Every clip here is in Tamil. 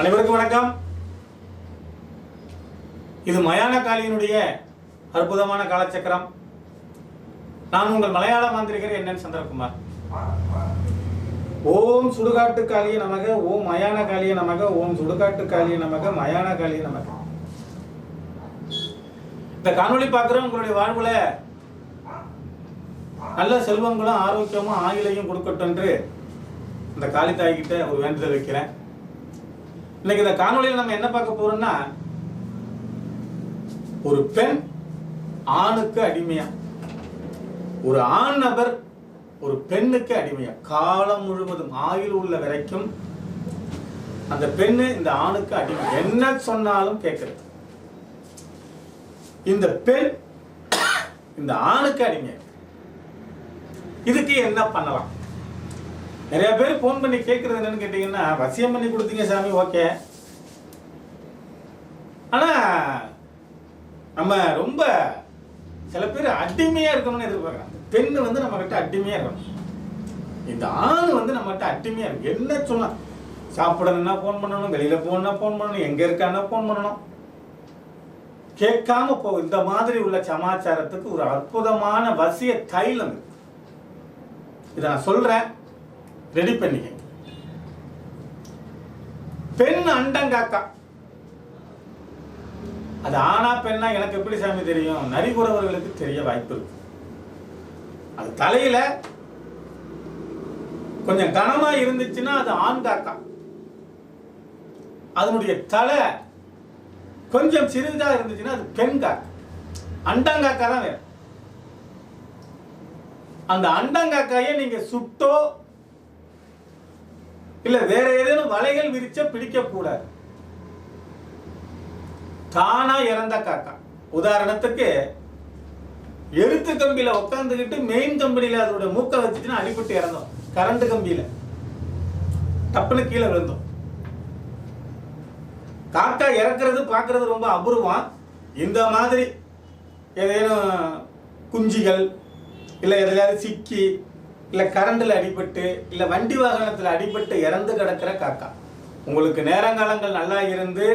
அனைவருக்கும் வணக்கம். இது மயான காளியினுடைய அற்புதமான காலச்சக்கரம். நான் உங்கள் மலையாள மாந்திரிகர் என்னன் சந்திரகுமார். ஓம் சுடுகாட்டு காளிய நமக ஓம் மயான காளிய நமக ஓம் சுடுகாட்டு காளிய நமக மயான காளிய நமக. இந்த காணொளி பார்க்குற உங்களுடைய வாழ்வுல நல்ல செல்வங்களும் ஆரோக்கியமும் ஆங்கிலையும் கொடுக்கட்டும் என்று இந்த காளி தாய்கிட்ட ஒரு வேண்டுதல் வைக்கிறேன். இன்னைக்கு இந்த காணொலியில் நம்ம என்ன பார்க்க போறோம்னா ஒரு பெண் ஆணுக்கு அடிமையா? ஒரு ஆண் நபர் ஒரு பெண்ணுக்கு அடிமையா? காலம் முழுவதும் ஆயுள் உள்ள வரைக்கும் அந்த பெண்ணு இந்த ஆணுக்கு அடிமை. என்ன சொன்னாலும் கேட்கறது. இந்த பெண் இந்த ஆணுக்கு அடிமை இதுக்கு என்ன பண்ணலாம்? நிறைய பேர் ஃபோன் பண்ணி கேட்கறது என்னன்னு கேட்டீங்கன்னா வசியம் பண்ணி கொடுத்தீங்க சாமி ஓகே. ஆனா நம்ம ரொம்ப சில பேர் அடிமையா இருக்கணும்னு எதிர்பார்க்குறாங்க. பெண் வந்து நம்ம கிட்ட அடிமையா இருக்கணும். இந்த ஆண் வந்து நம்ம கிட்ட அடிமையா இருக்கு. என்ன சொன்னால் சாப்பிடணும்னா ஃபோன் பண்ணணும் வெளியில போகணும்னா ஃபோன் பண்ணணும் எங்க இருக்கான்னா ஃபோன் பண்ணணும். கேட்காம போ இந்த மாதிரி உள்ள சமாச்சாரத்துக்கு ஒரு அற்புதமான வசிய தைலம் இருக்கு. இதை நான் சொல்றேன். ரெடி பண்ணிக்க பெண் அண்டங்காக்கா. அது ஆனா பெண்ணா எனக்கு எப்படி சாமி தெரியும்? நரிகுறவர்களுக்கு தெரிய வாய்ப்பு இருக்கு. அது தலையில கொஞ்சம் கனமா இருந்துச்சுன்னா அது ஆண் காக்கா அதனுடைய தலை கொஞ்சம் சிறிதா இருந்துச்சுன்னா அது பெண் காக்கா அண்டங்காக்கா தான் வேணும். அந்த அண்டங்காக்காயை நீங்க சுட்டோ இல்ல வேற ஏதேனும் வலைகள் விரிச்ச பிடிக்க கூடாது தானா இறந்த காக்கா. உதாரணத்துக்கு எழுத்து கம்பியில உட்காந்துக்கிட்டு மெயின் கம்பெனியில அதோட மூக்க வச்சுச்சுன்னா அடிபட்டு இறந்தோம். கரண்ட் கம்பியில. டப்புனு கீழே விழுந்தோம். காக்கா இறக்குறது பார்க்கறது ரொம்ப அபூர்வம். இந்த மாதிரி ஏதேனும் குஞ்சிகள் இல்லை எதுலையாவது சிக்கி இல்லை கரண்டில் அடிபட்டு இல்லை வண்டி வாகனத்தில் அடிபட்டு இறந்து கிடக்கிற காக்கா. உங்களுக்கு நேரங்காலங்கள் நல்லா இருந்து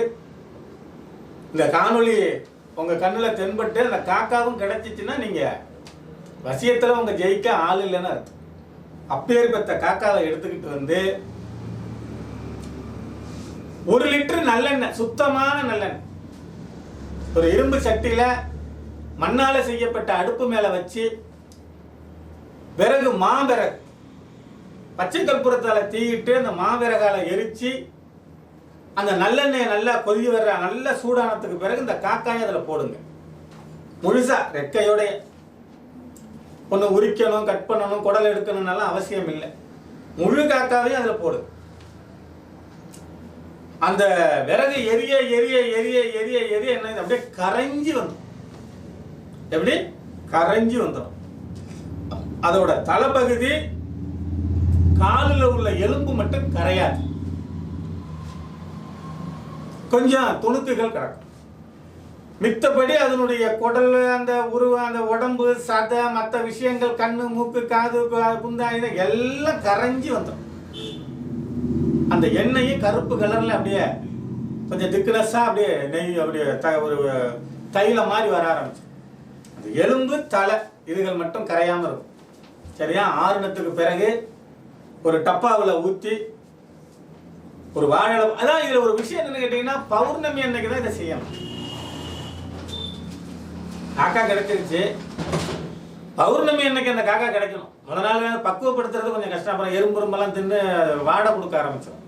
இந்த காணொளி உங்கள் கண்ணில் தென்பட்டு அந்த காக்காவும் கிடைச்சிச்சுன்னா நீங்கள் வசியத்தில் உங்கள் ஜெயிக்க ஆள் இல்லைன்னு அர்த்தம். அப்பேற்பட்ட காக்காவை எடுத்துக்கிட்டு வந்து ஒரு லிட்டர் நல்லெண்ணெய் சுத்தமான நல்லெண்ணெய். ஒரு இரும்பு சட்டியில் மண்ணால் செய்யப்பட்ட அடுப்பு மேலே வச்சு விறகு மாவிறகு. பச்சை கற்பூரத்தால் தீயிட்டு அந்த மாவிறகால எரிச்சு அந்த நல்லெண்ணெயை நல்லா கொதி வர்ற நல்ல சூடானத்துக்கு பிறகு இந்த காக்காயை அதில் போடுங்க. முழுசா ரெக்கையோடைய ஒன்று உரிக்கணும் கட் பண்ணணும் குடல் எடுக்கணும்னாலாம் அவசியம் இல்லை. முழு காக்காவையும் அதில் போடு. அந்த விறகு எரிய எரிய எரிய எரிய எரிய என்ன அப்படியே கரைஞ்சி வந்துடும். எப்படி? கரைஞ்சி வந்துடும். அதோட தலைப்பகுதி காலில் உள்ள எலும்பு மட்டும் கரையாது. கொஞ்சம் துணுக்குகள் கிடக்கும். மித்தபடி அதனுடைய குடல் அந்த உருவம் அந்த உடம்பு சதை மற்ற விஷயங்கள் கண்ணு மூக்கு காது கு- இதை எல்லாம் கரைஞ்சி வந்துடும் அந்த எண்ணெயும் கருப்பு கலர்ல அப்படியே கொஞ்சம் திக்னஸா அப்படியே நெய் அப்படியே த ஒரு தைலம் மாதிரி வர ஆரம்பிச்சு அந்த எலும்பு தலை இதுகள் மட்டும் கரையாமல் இருக்கும். சரியா? ஆறுனத்துக்கு பிறகு ஒரு டப்பாவில் ஊற்றி ஒரு வாழை அதான் இதில் ஒரு விஷயம் என்னன்னு கேட்டிங்கன்னா பௌர்ணமி அன்னைக்கு தான் இதை செய்யணும். காக்கா கிடைச்சிருச்சு. பௌர்ணமி அன்னைக்கு அந்த காக்கா கிடைக்கணும். முத நாள் பக்குவப்படுத்துறது கொஞ்சம் கஷ்டம். அப்புறம் எறும்புரும்பெல்லாம் தின்னு வாடை கொடுக்க ஆரம்பிச்சிடும்.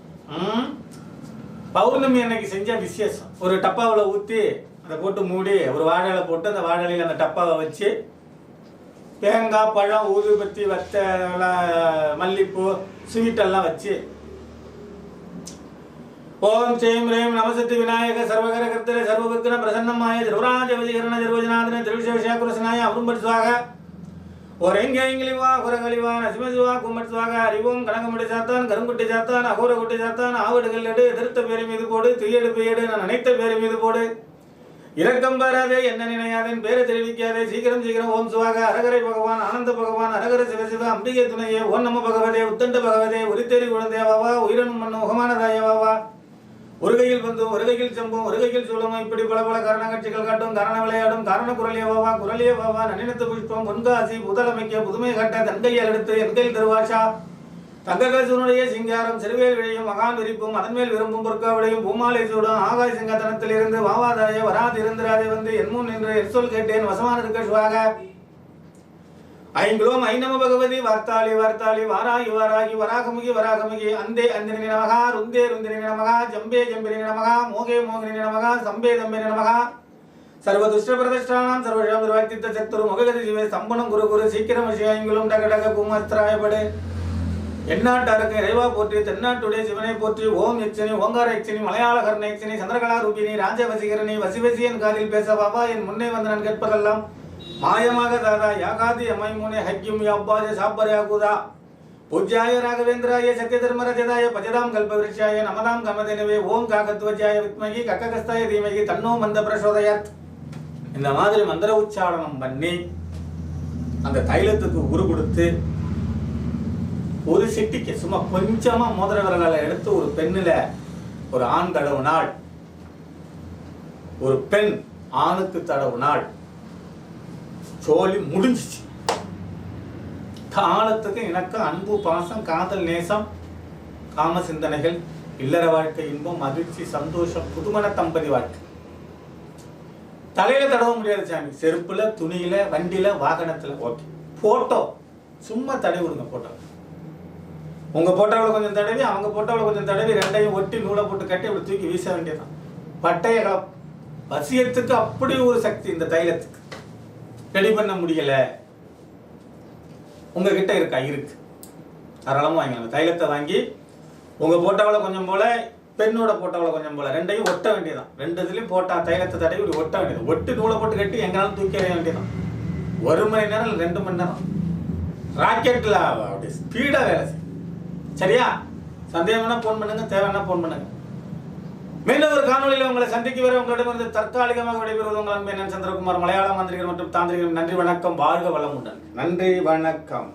பௌர்ணமி அன்னைக்கு செஞ்ச விசேஷம். ஒரு டப்பாவில் ஊற்றி அதை போட்டு மூடி ஒரு வாழையில போட்டு அந்த வாழையில அந்த டப்பாவை வச்சு தேங்காய் பழம் ஊதுபத்தி வத்த மல்லிப்பூ ஸ்வீட்டெல்லாம் வச்சு. ஓம் சேம் ரேம் நமசத்து விநாயக சர்வகர கர்த்தர சர்வபக்தன பிரசன்னமாய திருவராஜ விஜயகரண திருவஜனாதன திருவிசேஷாக்குரசனாய அரும்பட் சுவாக. ஒரெங்கெங்கிலிவா குரகலிவா நசிமசிவா கும்மட் அறிவோம் கனகமுடி சாத்தான் கருங்குட்டி சாத்தான் அகோர குட்டி சாத்தான் ஆவடுகள் எடு எதிர்த்த பேரை மீது போடு துய்யடு பெயடு நான் நினைத்த பேரை மீது போடு. இரக்கம் பாராதே என்ன நினையாதேன் பேரை தெரிவிக்காதே சீக்கிரம் சீக்கிரம் ஓம் சுவாக அரகரை பகவான் ஆனந்த பகவான் அரகர சிவசிவ அம்பிகை துணையே ஓ நம்ம பகவதே உத்தண்ட பகவதே உரித்தேரி குழந்தையாவா உயிரன் மண்ணு முகமானதாயவாவா ஒரு கையில் பந்தும் ஒரு கையில் செம்பும் ஒரு கையில் இப்படி பல பல காரண காட்சிகள் காட்டும் காரண விளையாடும் காரண குரலியவாவா குரலியவாவா குரலிய நன்னினத்து புஷ்பம் பொன்காசி புதலமைக்க புதுமை கட்ட தன்கையில் எடுத்து என்கையில் திருவாஷா தங்ககாசுனுடைய சிங்காரம் சிறுவேல் விழையும் மகான் விரிப்பும் அதன்மேல் விரும்பும் பொற்காவிடையும் பூமாலை சூடும் ஆகாய் சிங்கத்தனத்தில் இருந்து வாவாதாய வராது இருந்திராதே வந்து என் முன் நின்று கேட்டேன் வசமான இருக்க சுவாக. ஐங்குளோம் ஐநம பகவதி வார்த்தாளி வார்த்தாளி வாராகி வாராகி வராகமுகி வராகமுகி அந்தே அந்தினி நமகா ருந்தே ருந்தினி நமகா ஜம்பே ஜம்பினி நமகா மோகே மோகினி நமகா சம்பே தம்பினி நமகா. சர்வ துஷ்ட பிரதிஷ்டானாம் சர்வஷம் நிர்வாகித்த சத்துரு முககதி ஜீவே சம்பனம் குரு குரு சீக்கிரம் விஷய டக டக பூமஸ்திராயப்படு. எந்நாட்டாருக்கு இறைவா போற்றி தென்னாட்டுடைய சிவனை போற்றி ஓம் எச்சனி ஓங்கார எச்சனி மலையாள கர்ண எச்சனி சந்திரகலா ரூபினி ராஜ வசீகரணி வசிவசி என் காதில் பேச பாபா என் முன்னே வந்து நான் கேட்பதெல்லாம் மாயமாக தாதா யாகாதி அமைமுனே ஹக்கியும் யாப்பாஜ சாப்பர்யாகுதா பூஜ்யாய ராகவேந்திராய சத்ய தர்மரஜதாய பஜதாம் கல்பவிருஷாய நமதாம் கமதினவே ஓம் காகத்வஜாய வித்மகி கக்ககஸ்தாய தீமகி தன்னோ மந்த பிரசோதயத். இந்த மாதிரி மந்திர உச்சாரணம் பண்ணி அந்த தைலத்துக்கு உரு கொடுத்து ஒரு சிட்டிக்கு சும்மா கொஞ்சமா மோதிர விரலால எடுத்து ஒரு பெண்ணில் ஒரு ஆண் தடவுனாள் ஒரு பெண் ஆணுக்கு தடவுனாள் சோழி முடிஞ்சிச்சு. காலத்துக்கு எனக்கு அன்பு பாசம் காதல் நேசம் காம சிந்தனைகள் இல்லற வாழ்க்கை இன்பம் மகிழ்ச்சி சந்தோஷம் புதுமண தம்பதி வாழ்க்கை. தலையில தடவ முடியாது சாமி. செருப்புல துணியில வண்டியில வாகனத்துல. ஓகே. போட்டோ. சும்மா தடை விடுங்க போட்டோ உங்க போட்டோவில் கொஞ்சம் தடவி அவங்க போட்டோவில் கொஞ்சம் தடவி ரெண்டையும் ஒட்டி நூலை போட்டு கட்டி அப்படி தூக்கி வீச வேண்டியதுதான். பட்டைய கலப் வசியத்துக்கு அப்படி ஒரு சக்தி இந்த தைலத்துக்கு. ரெடி பண்ண முடியல. உங்ககிட்ட இருக்கா? இருக்கு. தாராளமாக வாங்கிக்கலாம் தைலத்தை வாங்கி உங்க போட்டோவில் கொஞ்சம் போல பெண்ணோட போட்டோவில் கொஞ்சம் போல ரெண்டையும் ஒட்ட வேண்டியதான் ரெண்டு இதுலையும் போட்டா தைலத்தை தடவி இப்படி ஒட்ட வேண்டியது. ஒட்டு நூலை போட்டு கட்டி எங்கனாலும் தூக்கி எறிய வேண்டியதான் ஒரு மணி நேரம் இல்லை ரெண்டு மணி நேரம். ராக்கெட்டில் அப்படி ஸ்பீடாக வேலை செய்யும். சரியா? சந்தேகம் வேணா ஃபோன் பண்ணுங்க தேவைன்னா ஃபோன் பண்ணுங்க. மீண்டும் ஒரு காணொலியில் உங்களை சந்திக்கு வரை உங்களிடமிருந்து தற்காலிகமாக விடைபெறுவது உங்கள் அன்பு சந்திரகுமார் மலையாள மந்திரிகள் மற்றும் தாந்திரிகள் நன்றி வணக்கம். வாழ்க வளமுடன். நன்றி வணக்கம்.